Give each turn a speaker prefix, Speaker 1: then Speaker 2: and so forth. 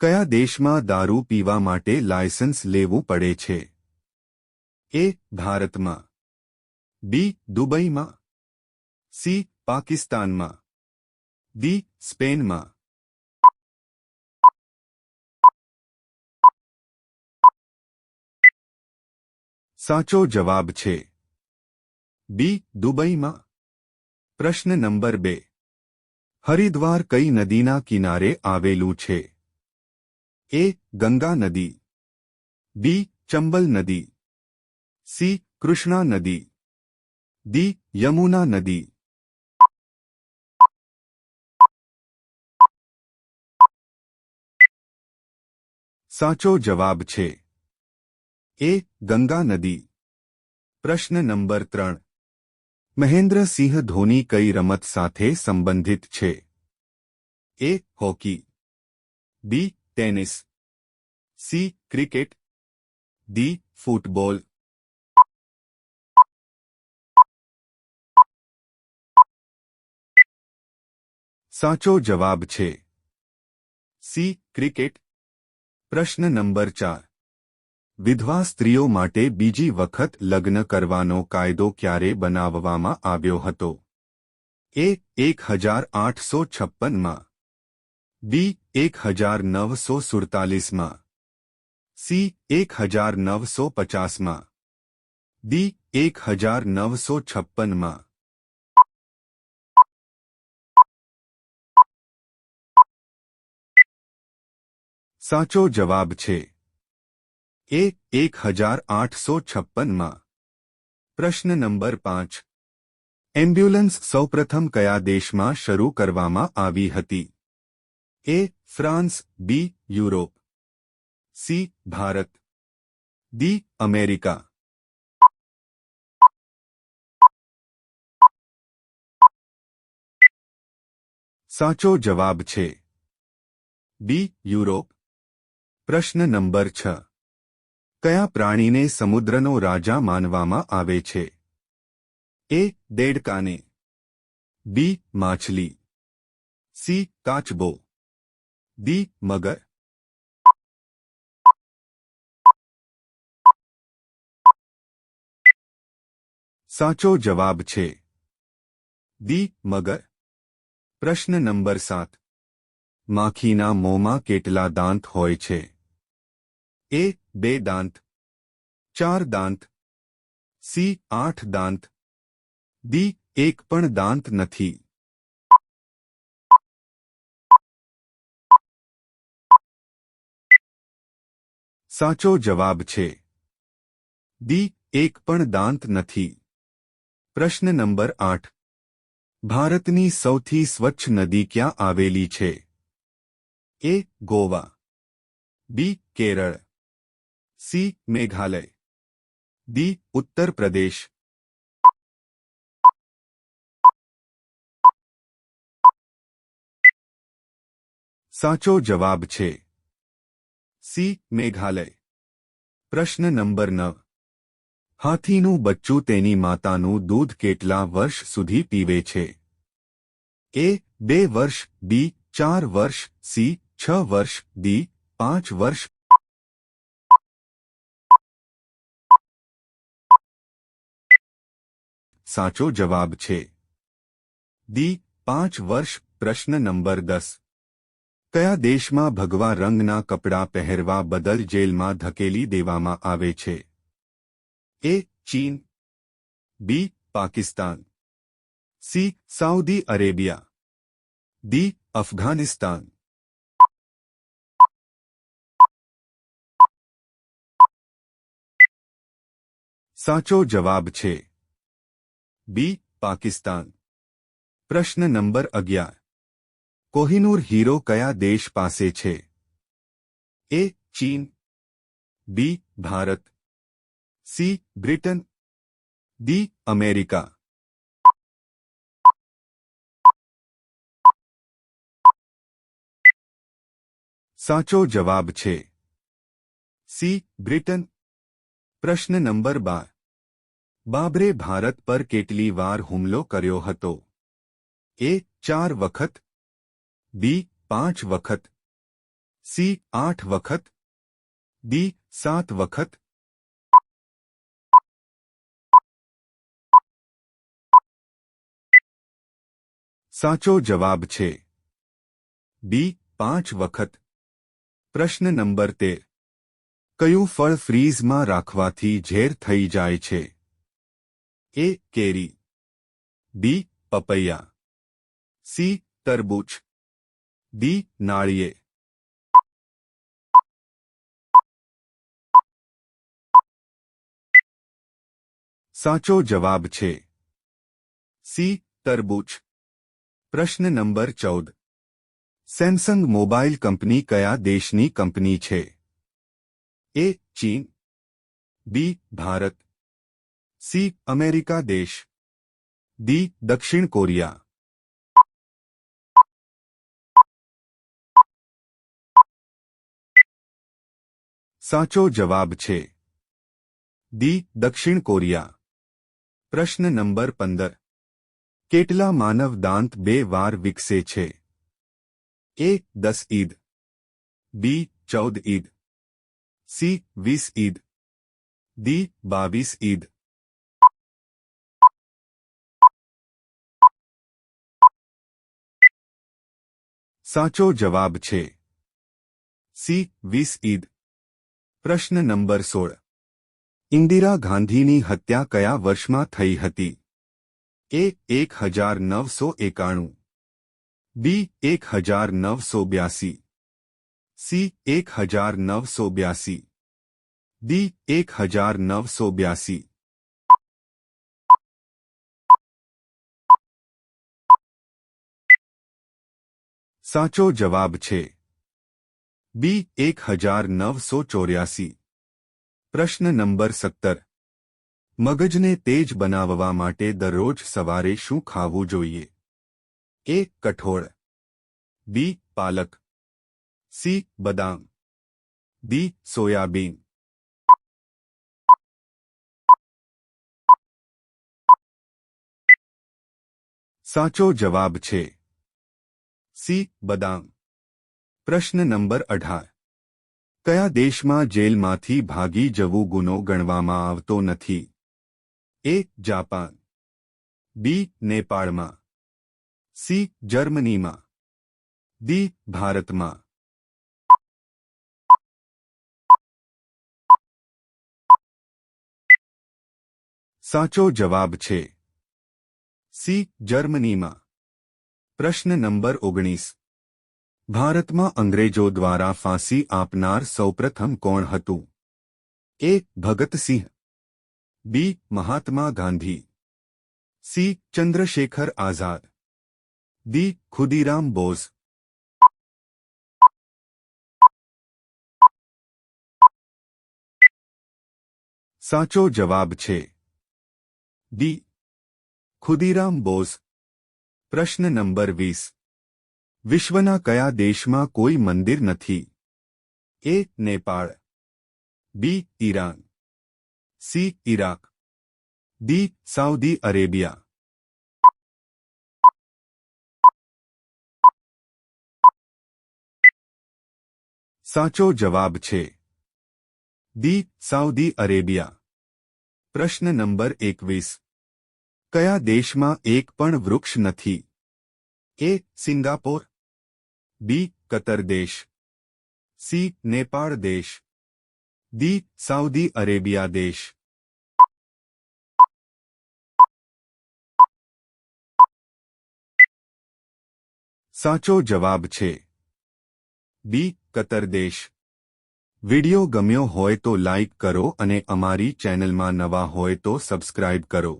Speaker 1: કયા દેશમાં દારૂ પીવા માટે લાયસન્સ લેવું પડે છે? એ, ભારતમાં. બી, દુબઈમાં. સી, પાકિસ્તાનમાં. ડી, સ્પેનમાં. સાચો જવાબ છે. બી, દુબઈમાં. પ્રશ્ન નંબર બે. હરિદ્વાર કઈ નદીના કિનારે આવેલું છે? એ ગંગા નદી બી ચંબલ નદી સી કૃષ્ણા નદી ડી યમુના નદી સાચો જવાબ છે એ ગંગા નદી પ્રશ્ન નંબર ત્રણ મહેન્દ્રસિંહ ધોની કઈ રમત સાથે સંબંધિત છે A hockey B tennis C cricket D football સાચો જવાબ છે. સી ક્રિકેટ પ્રશ્ન નંબર ચાર. વિધવા સ્ત્રીઓ માટે બીજી વખત લગ્ન કરવાનો કાયદો ક્યારે બનાવવામાં આવ્યો હતો? એ, એક હજાર આઠસો છપ્પનમાં. બી એક હજાર નવસો સુડતાલીસમાં. સી એક હજાર નવસો પચાસમાં. ડી એક હજાર નવસો છપ્પનમાં. સાચો જવાબ છે. એ એક હજાર આઠસો છપ્પનમાં. પ્રશ્ન નંબર પાંચ. એમ્બ્યુલન્સ સૌપ્રથમ કયા દેશમાં શરૂ કરવામાં આવી હતી? A France B Europe C Bharat D America સાચો જવાબ છે. બી યુરોપ પ્રશ્ન નંબર છ. કયા પ્રાણીને સમુદ્રનો રાજા માનવામાં આવે છે? એ દેડકાને. બી માછલી. સી કાચબો. ડી મગર સાચો જવાબ છે દી મગર પ્રશ્ન નંબર સાત માખીના મોંમાં કેટલા દાંત હોય છે એ બે દાંત ચાર દાંત સી આઠ દાંત દી એક પણ દાંત નથી સાચો જવાબ છે. ડી એક પણ દાંત નથી. પ્રશ્ન નંબર આઠ. ભારતની સૌથી સ્વચ્છ નદી ક્યાં આવેલી છે? A, Goa. B, Kerala. C, Meghalaya. D, Uttar Pradesh. સાચો જવાબ છે. સી, મેઘાલય. પ્રશ્ન નંબર નવ. હાથીનું બચ્ચું તેની માતાનું દૂધ કેટલા વર્ષ સુધી પીવે છે? એ, બે વર્ષ, બી, ચાર વર્ષ, સી, છ વર્ષ, ડી, પાંચ વર્ષ. સાચો જવાબ છે. ડી, પાંચ વર્ષ, પ્રશ્ન નંબર દસ. કયા દેશમાં ભગવા રંગના કપડાં પહેરવા બદલ જેલમાં ધકેલી દેવામાં આવે છે? A, Cheen, B, Pakistan, C, Saudi Arabia, D, Afghanistan. સાચો જવાબ છે બી, પાકિસ્તાન. પ્રશ્ન નંબર અગિયાર. કોહિનૂર હીરો કયા દેશ પાસે છે? A, Cheen, B, Bharat, C, Britain, D, America. સાચો જવાબ છે સી, બ્રિટન. પ્રશ્ન નંબર બાર. બાબરે ભારત પર કેટલી વાર હુમલો કર્યો હતો? એ, ચાર વખત બી, પાંચ વખત. સી, આઠ વખત. ડી, સાત વખત. સાચો જવાબ છે. બી પાંચ વખત. પ્રશ્ન નંબર તેર. કયું ફળ ફ્રીઝમાં રાખવાથી ઝેર થઈ જાય છે? એ, કેરી. બી, પપૈયા. સી, તરબૂચ. ડી નાળિયેર સાચો જવાબ છે સી તરબૂચ પ્રશ્ન નંબર ચૌદ સેમસંગ મોબાઈલ કંપની કયા દેશની કંપની છે A Cheen B Bharat C America દેશ ડી દક્ષિણ કોરિયા સાચો જવાબ છે ડી દક્ષિણ કોરિયા પ્રશ્ન નંબર પંદર કેટલા માનવ દાંત બે વાર વિકસે છે એ દસ ઈદ બી ચૌદ ઈદ સી વીસ ઈદ ડી બાવીસ ઈદ સાચો જવાબ છે સી વીસ ઈદ પ્રશ્ન નંબર સોળ. ઇન્દિરા ગાંધીની હત્યા કયા વર્ષમાં થઈ હતી? એ એક હજાર નવસો એકાણું. બી એક હજાર નવસો બ્યાસી. સી એક હજાર નવસો બ્યાસી. ડી એક હજાર નવસો બ્યાસી. સાચો જવાબ છે. બી એક હજાર નવસો ચોર્યાસી પ્રશ્ન નંબર સત્તર મગજને તેજ બનાવવા માટે દરરોજ સવારે શું ખાવું જોઈએ એ કઠોળ બી પાલક સી બદામ ડી સોયાબીન સાચો જવાબ છે સી બદામ પ્રશ્ન નંબર અઢાર. કયા દેશમાં જેલમાંથી ભાગી જવું ગુનો ગણવામાં આવતો નથી? એ, જાપાન. બી, નેપાળમાં. સી, જર્મનીમાં. દી ભારતમાં. સાચો જવાબ છે. સી, જર્મનીમાં. પ્રશ્ન નંબર ઓગણીસ. ભારતમાં અંગ્રેજો દ્વારા ફાંસી આપનાર સૌપ્રથમ કોણ હતું? A. Bhagat Singh. B. Mahatma Gandhi. C. Chandrashekhar Azad. D Khudiram Bose. સાચો જવાબ છે. ડી. ખુદીરામ બોઝ. પ્રશ્ન નંબર વીસ. વિશ્વના કયા દેશમાં કોઈ મંદિર નથી? A Nepal. B Iran. C Iraq D Saudi Arabia. સાચો જવાબ છે દી સાઉદી અરેબિયા. પ્રશ્ન નંબર એકવીસ. કયા દેશમાં એક પણ વૃક્ષ નથી? A Singapore. બી કતર દેશ સી નેપાળ દેશ દી સાઉદી અરેબિયા દેશ સાચો જવાબ છે બી કતર દેશ વિડિયો ગમ્યો હોય તો લાઇક કરો અને અમારી ચેનલમાં નવા હોય તો સબસ્ક્રાઇબ કરો